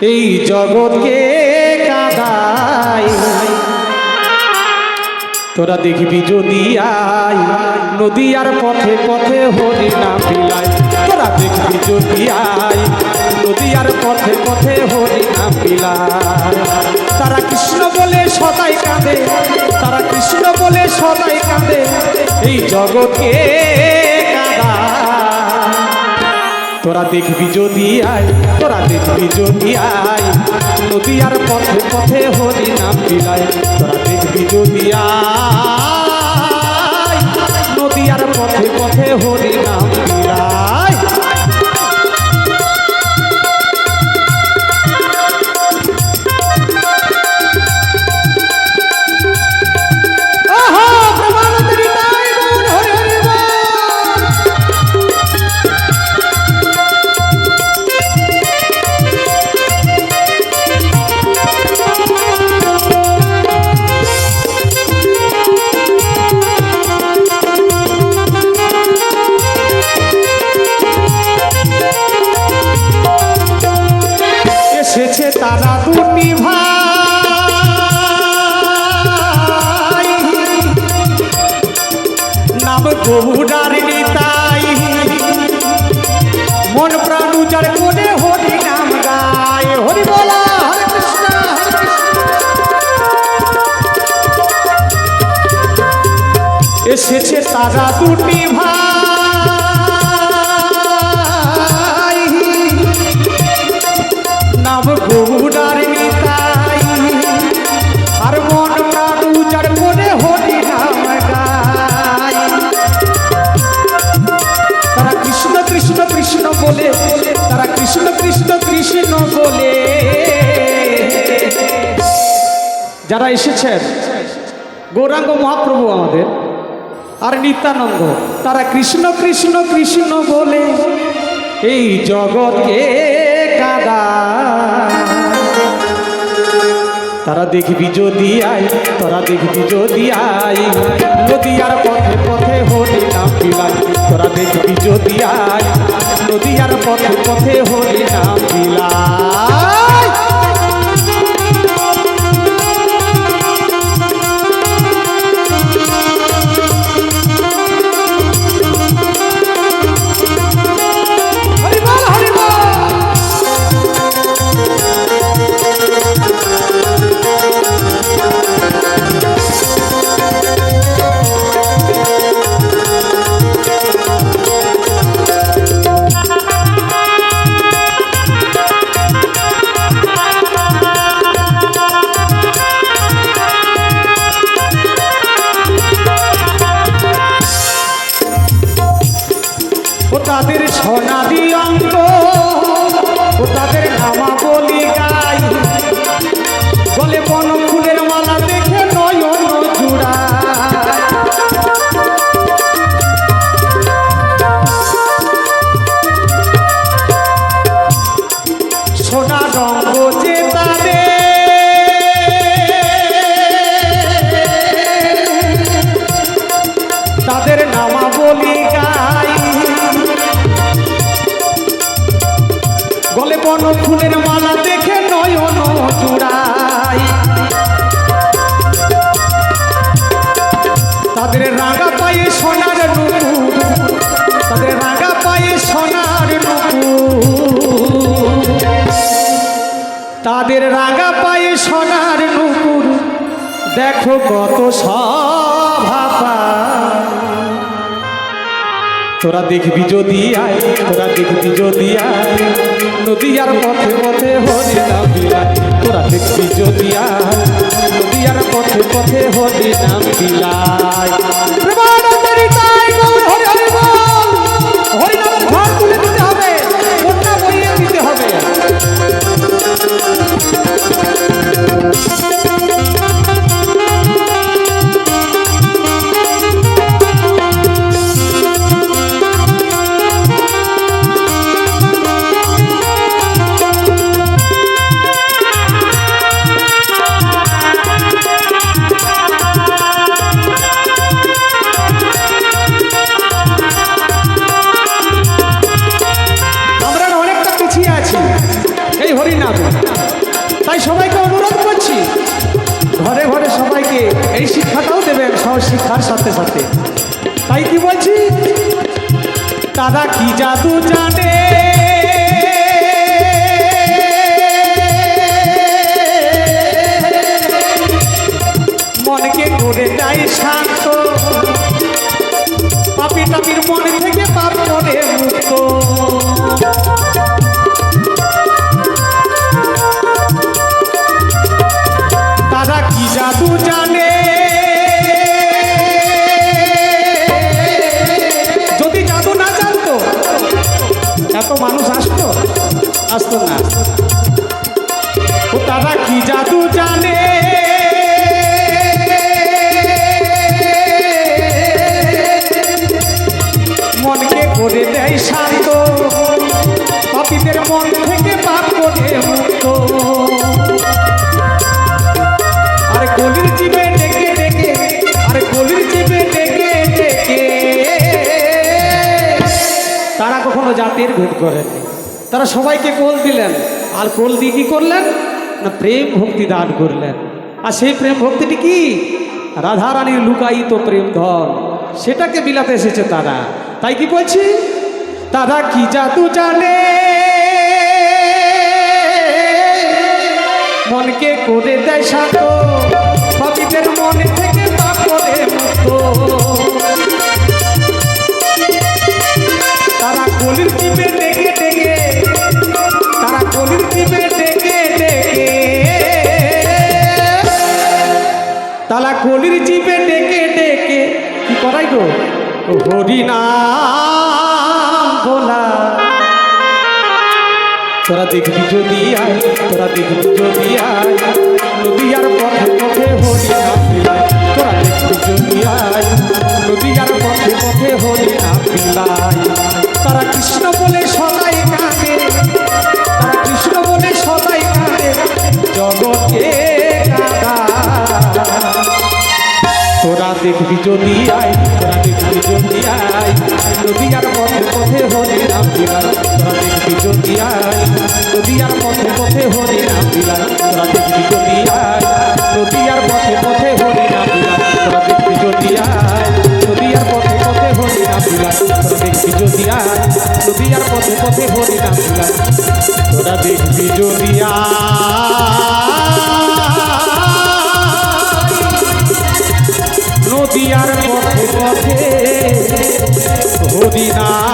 এই জগৎকে তোরা দেখবি যদি আই নদীয়ার পথে পথে হরি না পিলাই তোরা দেখবি যদি আই নদীয়ার পথে পথে হরি না তারা কৃষ্ণ বলে সদাই কাঁদে, তারা কৃষ্ণ বলে সদাই কাঁদে। এই জগৎকে তোরা দেখবি যদি আয়, তোরা দেখবি যদি আয়। নদীয়ার পথে পথে হরি নাম বিলায় তোরা দেখবি যদি আয়। নদীয়ার পথে পথে হরি নাম বিলায় তারা দুটি ভাই। নাম গৌরার নিতাই। মন প্রাণ উজাড় করে হরি নাম গায়। হরি বলা। এসেছে তারা দুটি ভাই। নাম গৌরার যারা এসেছেন, গৌরাঙ্গ মহাপ্রভু আমাদের আর নিত্যানন্দ, তারা কৃষ্ণ কৃষ্ণ কৃষ্ণ বলে, এই জগৎকে কাদা। তারা দেখবি যদি আই তোরা দেখবি যদি আই নদীয়ার পথে পথে হরি নাম বিলাই তোরা দেখবি যদি আই নদীয়ার পথে পথে হরি নাম বিলাই তাদের রাগা পায়ে সোনার নুপুর। দেখো কত সভা তোরা দেখবি যদি আয়, তোরা দেখবি যদি আয়। নদীয়ার পথে পথে হরি নাম তোরা দেখবি যদি আয়, নদীয়ার পথে পথে হরি নাম বিলায় সহজ শিক্ষার সাথে সাথে। তাই কি বলছি? দাদা কি জাদু জানে? মনকে করে যায় শান্ত। পাপি টাপির মন থেকে পাপ করে মুক্ত। দাদা কি জাদু জানে? আসতো না। ও দাদা, কি জাদু জানে? মনকে করে দেয় শান্ত। পাপীদের মন থেকে পাপ করে মুক্ত। আর কলির জীবে ডেকে ডেকে, আর কলির জীবে ডেকে ডেকে। তারা কখনো জাতির ভেদ করেননি তারা সবাইকে কোল দিলেন। আর কোল দিয়ে কি করলেন? না, প্রেম ভক্তি দান করলেন। আর সেই প্রেম ভক্তিটি কি? রাধারানীর লুকায়িত প্রেম ধন। সেটাকে বিলাতে এসেছে তারা। তাই কি বলছি? তারা কি জাদু জানে? মনকে করে দেয় শান্ত কলির জিপে ডেকে ডেকে, কি করাই গো? হরিনাম বলা তোরা দেখবি যদি আয়, তোরা দেখবি যদি আয়, নদী আর পথে দেখবি যদি আয় যদি আয় পথে পথে হরি নাম বিলাল তোরা যদি পথে পথে হরি নাম বিলাল তোরা যদি পথে পথে হরি নাম বিলাল যদি পথে পথে হরি নাম বিলাল যদি পথে পথে হরি নাম বিলাল যদি নদীয়ার পথে পথে হরিনা